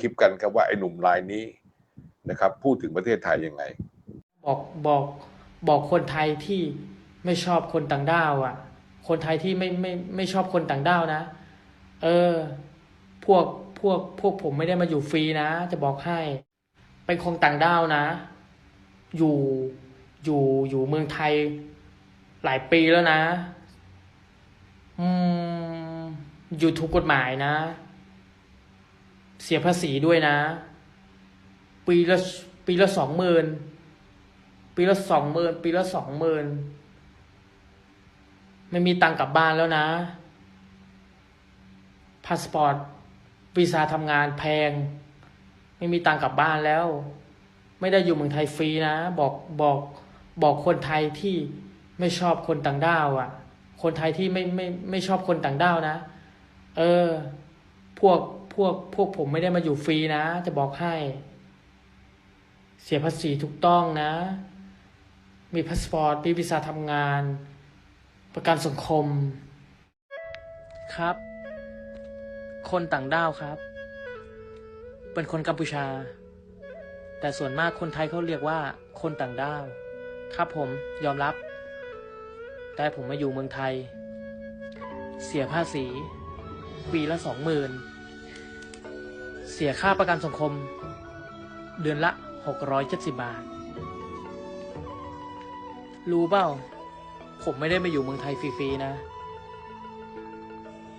คลิปกันครับว่าไอ้หนุ่มรายนี้นะครับ พูดถึงประเทศไทยยังไง บอกบอกบอกคนไทยที่ไม่ชอบคนต่างด้าวอะ คนไทยที่ไม่ไม่ไม่ชอบคนต่างด้าวนะ เออ พวกพวกพวกผมไม่ได้มาอยู่ฟรีนะ จะบอกให้ เป็นคนต่างด้าวนะ อยู่อยู่อยู่เมืองไทยหลายปีแล้วนะ อืม อยู่ถูกกฎหมายนะ เสียภาษีด้วยนะ ปีละปีละสองหมื่นปีละสองหมื่นปีละสองหมื่นไม่มีตังกลับบ้านแล้วนะพาสปอร์ตวีซ่าทำงานแพง ไม่มีตังกลับบ้านแล้ว ไม่ได้อยู่เมืองไทยฟรีนะ บอกบอกบอกคนไทยที่ไม่ชอบคนต่างด้าวอะ่ะ คนไทยที่ไม่ไม่ไม่ชอบคนต่างด้าวนะ เออ พวก พวกพวกผมไม่ได้มาอยู่ฟรีนะ จะบอกให้ เสียภาษีถูกต้องนะ มีพาสปอร์ตมีวีซ่าทำงาน ประกันสังคม ครับ คนต่างด้าวครับ เป็นคนกัมพูชา แต่ส่วนมากคนไทยเขาเรียกว่า คนต่างด้าว ครับผมยอมรับ แต่ผมมาอยู่เมืองไทย เสียภาษีปีละสองหมื่น เสียค่าประกันสังคม เดือนละหกร้อยเจ็ดสิบบาท รู้เปล่า ผมไม่ได้มาอยู่เมืองไทยฟรีๆนะ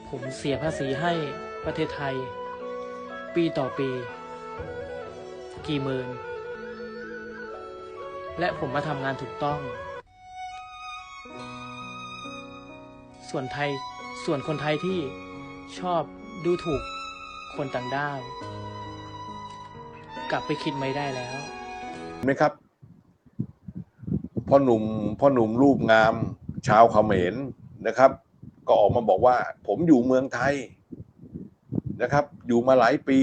ผมเสียภาษีให้ประเทศไทย ปีต่อปี กี่หมื่น และผมมาทำงานถูกต้อง ส่วนไทยส่วนคนไทยที่ชอบดูถูก คนต่างด้าว กลับไปคิดไม่ได้แล้วเห็นไหมครับพ่อหนุ่มพ่อหนุ่มรูปงาม ชาวเขมรนะครับ ก็ออกมาบอกว่า ผมอยู่เมืองไทยนะครับ อยู่มาหลายปี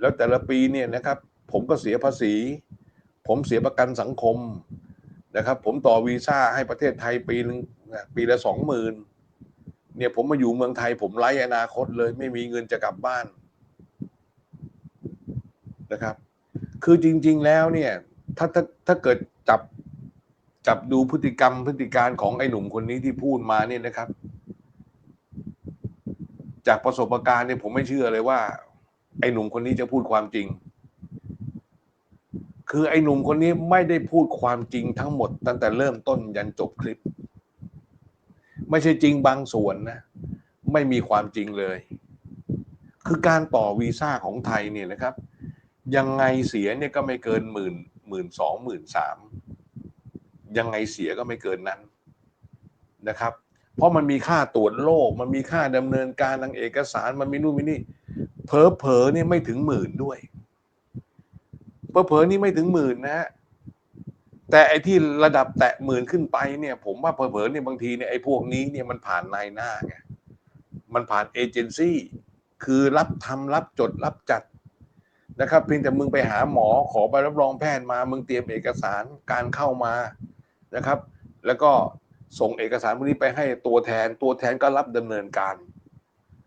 แล้วแต่ละปีเนี่ยนะครับ ผมก็เสียภาษี ผมเสียประกันสังคมนะครับ ผมต่อวีซ่าให้ประเทศไทยปีนึงปีละสองหมื่นเนี่ยผมมาอยู่เมืองไทย ผมไร้อนาคตเลย ไม่มีเงินจะกลับบ้าน นะครับ คือจริง ๆ แล้วเนี่ย ถ้าถ้าถ้าเกิดจับจับดูพฤติกรรมพฤติการของไอ้หนุ่มคนนี้ที่พูดมาเนี่ยนะครับ จากประสบการณ์เนี่ยผมไม่เชื่อเลยว่า ไอ้หนุ่มคนนี้จะพูดความจริง คือไอ้หนุ่มคนนี้ไม่ได้พูดความจริงทั้งหมด ตั้งแต่เริ่มต้นยันจบคลิป ไม่ใช่จริงบางส่วนนะ ไม่มีความจริงเลย คือการต่อวีซ่าของไทยเนี่ยนะครับ ยังไงเสียเนี่ยก็ไม่เกินหมื่นหมื่นสองหมื่นสามยังไงเสียก็ไม่เกินนั้นนะครับ เพราะมันมีค่าตรวจโรคมันมีค่าดำเนินการทางเอกสารมันมีนู่นมีนี่เพอเพอเนี่ยไม่ถึงหมื่นด้วยเพอเพอนี่ไม่ถึงหมื่นนะฮะแต่ไอ้ที่ระดับแตะหมื่นขึ้นไปเนี่ย ผมว่าเพอเพอๆเนี่ยบางทีเนี่ยไอ้พวกนี้เนี่ยมันผ่านนายหน้าไงมันผ่านเอเจนซี่คือรับทำรับจดรับจัด นะครับเพียงแต่มึงไปหาหมอขอใบรับรองแพทย์มา มึงเตรียมเอกสารการเข้ามานะครับ แล้วก็ส่งเอกสารพวกนี้ไปให้ตัวแทนตัวแทนก็รับดำเนินการ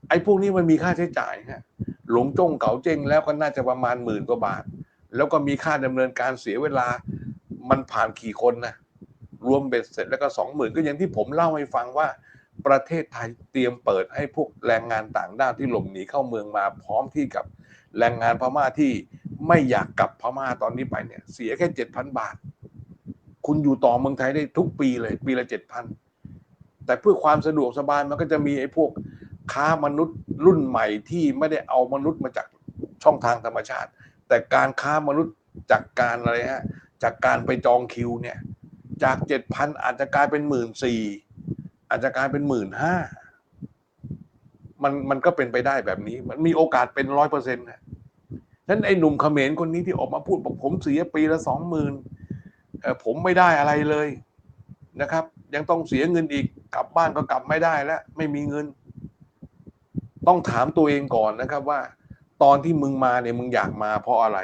ไอ้พวกนี้มันมีค่าใช้จ่ายฮะหลงจ้งเก๋าเจ้งแล้วก็น่าจะประมาณหมื่นกว่าบาท แล้วก็มีค่าดำเนินการเสียเวลามันผ่านกี่คนนะรวมเบ็ดเสร็จแล้วก็สองหมื่นก็อย่างที่ผมเล่าให้ฟังว่าประเทศไทยเตรียมเปิดให้พวกแรงงานต่างด้าวที่หลบหนีเข้าเมืองมาพร้อมที่กับ แรงงานพม่าที่ไม่อยากกลับพม่าตอนนี้ไปเนี่ย เสียแค่เจ็ดพันบาท คุณอยู่ต่อเมืองไทยได้ทุกปีเลย ปีละเจ็ดพันแต่เพื่อความสะดวกสบายมันก็จะมีไอ้พวกค้ามนุษย์รุ่นใหม่ที่ไม่ได้เอามนุษย์มาจากช่องทางธรรมชาติ แต่การค้ามนุษย์จากการอะไรฮะจากการไปจองคิวเนี่ย จากเจ็ดพันอาจจะกลายเป็นหมื่นสี่อาจจะกลายเป็นหมื่นห้ามันมันก็เป็นไปได้แบบนี้ มันมีโอกาสเป็นร้อยเปอร์เซ็นต์นะ นั้นไอ้หนุ่มเขมรคนนี้ที่ออกมาพูดบอกผมเสียปีละสองหมื่นผมไม่ได้อะไรเลยนะครับ ยังต้องเสียเงินอีกกลับบ้านก็กลับไม่ได้แล้วไม่มีเงิน ต้องถามตัวเองก่อนนะครับว่า ตอนที่มึงมาเนี่ยมึงอยากมาเพราะอะไร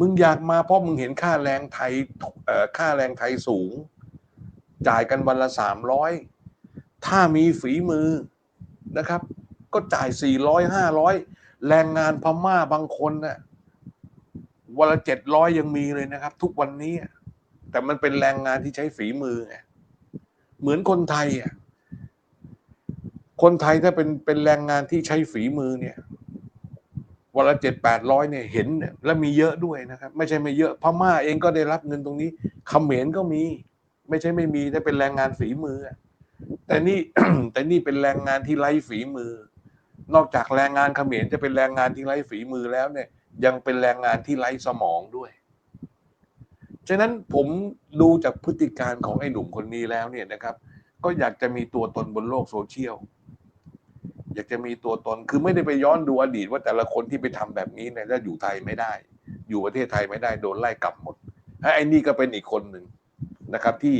มึงอยากมาเพราะมึงเห็นค่าแรงไทยค่าแรงไทยสูง จ่ายกันวันละสามร้อยถ้ามีฝีมือนะครับ ก็จ่ายสี่ร้อยห้าร้อย แรงงานพม่าบางคนน่ะวันละเจ็ดร้อยยังมีเลยนะครับ ทุกวันนี้ แต่มันเป็นแรงงานที่ใช้ฝีมือไงเหมือนคนไทยอะคนไทยถ้าเป็นเป็นแรงงานที่ใช้ฝีมือเนี่ยวันละเจ็ดแปดร้อยเนี่ยเห็นเนี่ยและมีเยอะด้วยนะครับ ไม่ใช่ไม่เยอะพม่าเองก็ได้รับเงินตรงนี้เขมรก็มี ไม่ใช่ไม่มีแต่เป็นแรงงานฝีมือแต่นี่แต่นี่เป็นแรงงานที่ไร้ฝีมือ นอกจากแรงงานเขมรจะเป็นแรงงานที่ไร้ฝีมือแล้วเนี่ย ยังเป็นแรงงานที่ไร้สมองด้วย ฉะนั้นผมดูจากพฤติการของไอ้หนุ่มคนนี้แล้วเนี่ยนะครับ ก็อยากจะมีตัวตนบนโลกโซเชียลอยากจะมีตัวตนคือไม่ได้ไปย้อนดูอดีตว่าแต่ละคนที่ไปทำแบบนี้เนี่ยแล้วอยู่ไทยไม่ได้ อยู่ประเทศไทยไม่ได้โดนไล่กลับหมดไอ้นี่ก็เป็นอีกคนหนึ่งนะครับที่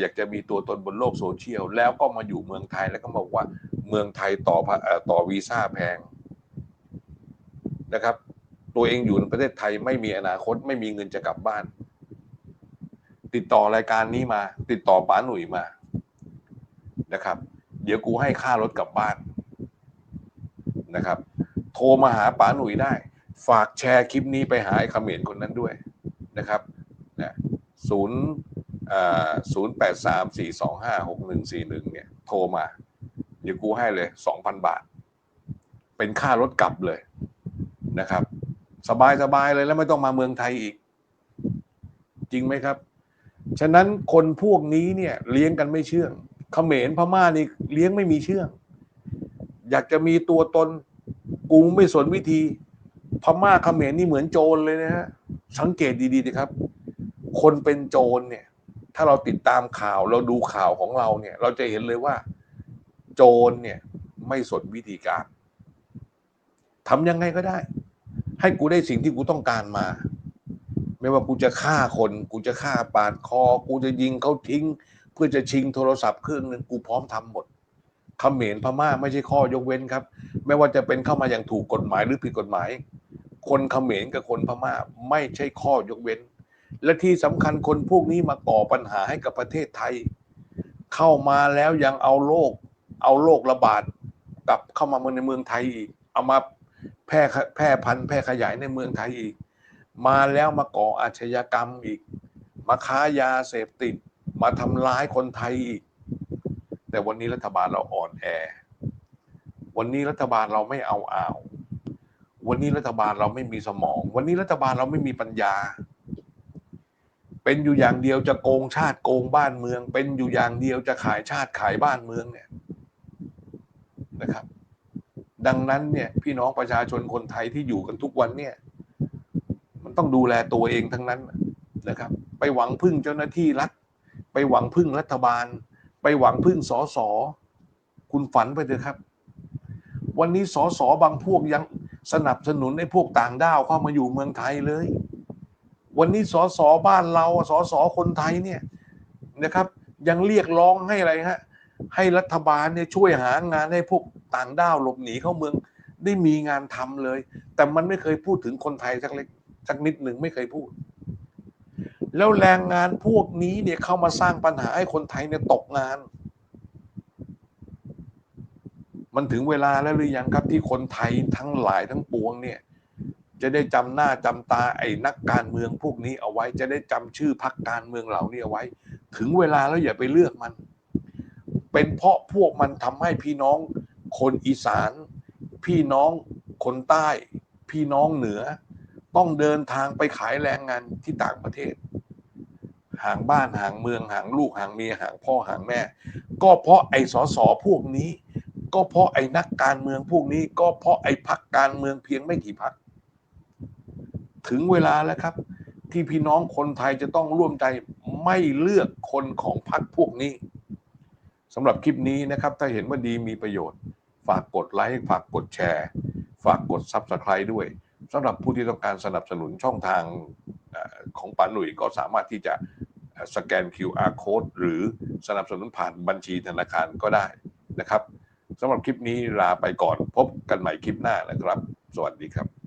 อยากจะมีตัวตนบนโลกโซเชียล แล้วก็มาอยู่เมืองไทยแล้วก็บอกว่าเมืองไทยต่อพะเอ่อต่อวีซ่าแพงนะครับ ตัวเองอยู่ในประเทศไทยไม่มีอนาคตไม่มีเงินจะกลับบ้าน ติดต่อรายการนี้มา ติดต่อป๋าหนุ่ยมานะครับ เดี๋ยวกูให้ค่ารถกลับบ้านนะครับ โทรมาหาป๋าหนุ่ยได้ ฝากแชร์คลิปนี้ไปหาไอ้เขมรคนนั้นด้วยนะครับนะศูนย์ ศูนย์แปดสามสี่สองห้าหกหนึ่งสี่หนึ่งเนี่ย โทรมา เดี๋ยวกูให้เลยสองพันบาท เป็นค่ารถกลับเลยนะครับ สบายสบายเลยแล้วไม่ต้องมาเมืองไทยอีก จริงไหมครับ ฉะนั้นคนพวกนี้เนี่ยเลี้ยงกันไม่เชื่องเขมรพม่านี่เลี้ยงไม่มีเชื่อง อยากจะมีตัวตนกูไม่สนวิธี พม่าเขมรนี่เหมือนโจรเลยนะฮะสังเกตดีๆนะครับ คนเป็นโจรเนี่ย ถ้าเราติดตามข่าวเราดูข่าวของเราเนี่ย เราจะเห็นเลยว่า โจรเนี่ยไม่สนวิธีการทำยังไงก็ได้ ให้กูได้สิ่งที่กูต้องการมา ไม่ว่ากูจะฆ่าคน กูจะฆ่าปาดคอ กูจะยิงเขาทิ้ง เพื่อจะชิงโทรศัพท์เครื่องหนึงกูพร้อมทำหมดเขมรพม่าไม่ใช่ข้อยกเว้นครับ ไม่ว่าจะเป็นเข้ามาอย่างถูกกฎหมายหรือผิดกฎหมาย คนเขมรกับคนพม่าไม่ใช่ข้อยกเว้น และที่สำคัญคนพวกนี้มาก่อปัญหาให้กับประเทศไทย เข้ามาแล้วยังเอาโรคเอาโรคระบาดกลับเข้ามาในเมืองไทยอีก เอามาแพร่แพร่พันธุ์แพร่ขยายในเมืองไทยอีก มาแล้วมาก่ออาชญากรรมอีก มาค้ายาเสพติด มาทำร้ายคนไทยอีก แต่วันนี้รัฐบาลเราอ่อนแอ วันนี้รัฐบาลเราไม่เอาอ่าว วันนี้รัฐบาลเราไม่มีสมอง วันนี้รัฐบาลเราไม่มีปัญญา เป็นอยู่อย่างเดียวจะโกงชาติโกงบ้านเมือง เป็นอยู่อย่างเดียวจะขายชาติขายบ้านเมืองเนี่ยนะครับ ดังนั้นเนี่ยพี่น้องประชาชนคนไทยที่อยู่กันทุกวันเนี่ย มันต้องดูแลตัวเองทั้งนั้นนะครับ ไปหวังพึ่งเจ้าหน้าที่รัฐ ไปหวังพึ่งรัฐบาล ไปหวังพึ่งสอสอคุณฝันไปเถอะครับ วันนี้สอสอบางพวกยังสนับสนุนให้พวกต่างด้าวเข้ามาอยู่เมืองไทยเลย วันนี้สอสอบ้านเราสอสอคนไทยเนี่ยนะครับ ยังเรียกร้องให้อะไรฮะให้รัฐบาลเนี่ยช่วยหางานให้พวกต่างด้าวหลบหนีเข้าเมืองได้มีงานทำเลย แต่มันไม่เคยพูดถึงคนไทยสักเล็กสักนิดหนึ่งไม่เคยพูด แล้วแรงงานพวกนี้เนี่ยเข้ามาสร้างปัญหาให้คนไทยเนี่ยตกงาน มันถึงเวลาแล้วหรือยังครับที่คนไทยทั้งหลายทั้งปวงเนี่ย จะได้จำหน้าจำตาไอ้นักการเมืองพวกนี้เอาไว้ จะได้จำชื่อพรรคการเมืองเหล่านี้เอาไว้ ถึงเวลาแล้วอย่าไปเลือกมัน เป็นเพราะพวกมันทำให้พี่น้องคนอีสาน พี่น้องคนใต้ พี่น้องเหนือ ต้องเดินทางไปขายแรงงานที่ต่างประเทศ ห่างบ้านห่างเมืองห่างลูกห่างเมียห่างพ่อห่างแม่ ก็เพราะไอ้สอสอพวกนี้ ก็เพราะไอ้นักการเมืองพวกนี้ ก็เพราะไอ้พักการเมืองเพียงไม่กี่พัก ถึงเวลาแล้วครับ ที่พี่น้องคนไทยจะต้องร่วมใจไม่เลือกคนของพรรคพวกนี้สำหรับคลิปนี้นะครับ ถ้าเห็นว่าดีมีประโยชน์ ฝากกดไลค์ฝากกดแชร์ ฝากกด Subscribe ด้วยสำหรับผู้ที่ต้องการสนับสนุนช่องทางของป๋าหนุ่ยก็สามารถที่จะสแกน QR code หรือสนับสนุนผ่านบัญชีธนาคารก็ได้นะครับสำหรับคลิปนี้ลาไปก่อนพบกันใหม่คลิปหน้านะครับ สวัสดีครับ